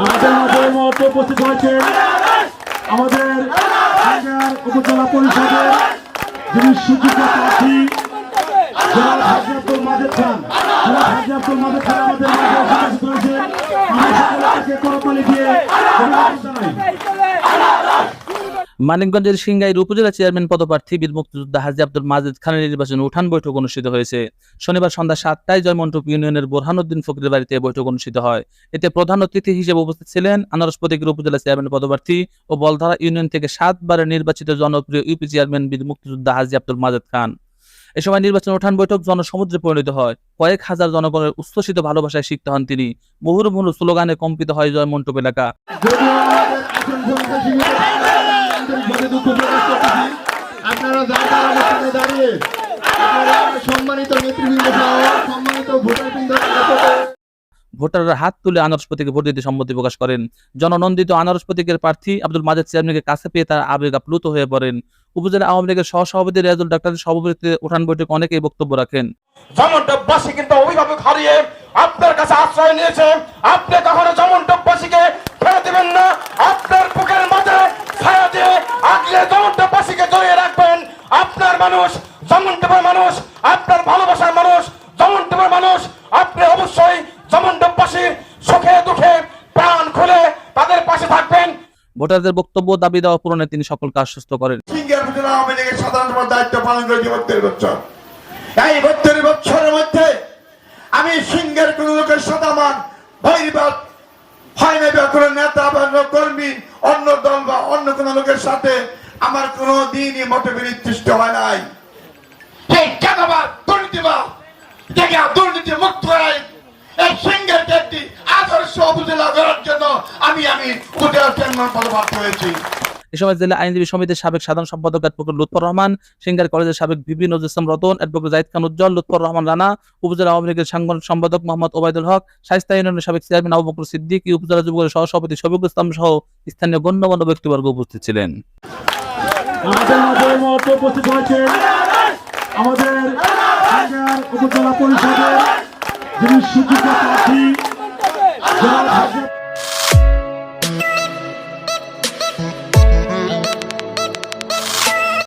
আমাদের মাঝে মুহূর্তে উপস্থিত হয়েছেন। আমাদের উপজেলা পরিষদের যিনি সুযোগ্য প্রার্থী খান। আমাদের মাঝে করতালি দিয়ে জানাই। মানিকগঞ্জের সিংগাইর উপজেলা চেয়ারম্যান পদপ্রার্থী বীর মুক্তিযোদ্ধা হাজি আব্দুল মাজেদ খানের নির্বাচনে উঠান বৈঠক অনুষ্ঠিত হয়েছে। শনিবার সন্ধ্যা সাতটায় জয়মন্টপ ইউনিয়নের বোরহানুদ্দিন ফকিরের বাড়িতে বৈঠক অনুষ্ঠিত হয়। এতে প্রধান অতিথি হিসেবে উপস্থিত ছিলেন আনারস প্রতীকের উপজেলা চেয়ারম্যান পদপ্রার্থী ও বলধারা ইউনিয়ন থেকে সাতবারের নির্বাচিত জনপ্রিয় ইউপি চেয়ারম্যান বীর মুক্তিযোদ্ধা হাজি আব্দুল মাজেদ খান। এ সময় নির্বাচন উঠান বৈঠক জনসমুদ্রে পরিণত হয়। কয়েক হাজার জনগণের উচ্ছ্বসিত ভালোবাসায় শিখতে হন তিনি। মুহুর্মুহু স্লোগানে কম্পিত হয় জয়মন্টপ এলাকা। আন্তরিকভাবে দুঃখ প্রকাশ করতেছি। আপনারা যার যার অবস্থানে দাঁড়িয়ে আপনারা সম্মানিত নেতৃবৃন্দ সহ সম্মানিত ভোটারবৃন্দ ভোটাররা হাত তুলে আনারস প্রতীকে ভোট দিতে সম্মতি প্রকাশ করেন। জননন্দিত আনারস প্রতীকের প্রার্থী আব্দুল মাজেদ চেয়ারম্যানকে কাছে পেয়ে তার আবেগ আপ্লুত হয়ে পড়েন। উপজেলা আওয়ামী লীগের সহসভাপতি রেয়াজুল ডাক্তারের সভাপতিত্বে উঠান বৈঠকে অনেকেই বক্তব্য রাখেন। জমন্টপবাসী কিন্তু অভিভাবক হারিয়ে আপনার কাছে আশ্রয় নিয়েছে আপনি কখনো জমন্টপবাসীকে ফেলে দিবেন না আপনার বুকের মাঝে ছায়া দিয়ে আগলে জমন্টপবাসীকে জড়িয়ে রাখবেন আপনার মানুষ জমন্টপের মানুষ আপনার ভালোবাসার মানুষ জমন্টপের মানুষ আপনি অবশ্যই জমন্টপবাসীর সুখে দুঃখে প্রাণ খুলে তাদের পাশে থাকবেন। ভোটারদের বক্তব্য দাবি দেওয়া পূরণে তিনি সকলকে আশ্বস্ত করেন। সিঙ্গার আওয়ামী লীগের সাধারণ দায়িত্ব পালন করেছি বত্রিশ বছর। এই বত্রিশ বছরের মধ্যে আমি সিঙ্গার কোন লোকের শতামান ভৈরবাদ হয় না কোনো নেতা বা কর্মী অন্য দল বা অন্য কোন লোকের সাথে আমার কোনো দিনই হয় নাই। চাঁদাবাদ দুর্নীতিবাদ দেখে দুর্নীতি মুক্ত করাই। এই সিঙ্গারকে একটি আদর্শ উপজেলা করার জন্য আমি আমি পদপ্রাপ্ত হয়েছি। এ সময় জেলা আইনজীবী সমিতির সাবেক সাধারণ সম্পাদক অ্যাডভোকেট লুৎফর রহমান সিঙ্গার কলেজের সাবেক ভিপি নজরুল ইসলাম রতন, অ্যাডভোকেট জাহিদ খান উজ্জ্বল, লুৎফর রহমান রানা, উপজেলা আওয়ামী লীগের সাংগঠনিক সম্পাদক মোহাম্মদ ওবায়দুল হক শাইস্তা ইউনিয়নের সাবেক চেয়ারম্যান আবু সিদ্দিক, উপজেলা যুবকের সহসভাপতি শফিকুল ইসলাম সহ স্থানীয় গণ্যমান্য ব্যক্তিবর্গ উপস্থিত ছিলেন। আমাদের মাঝে মুহূর্তে উপস্থিত হয়েছেন আমাদের উপজেলা পরিষদের যিনি সুযোগ্য প্রার্থী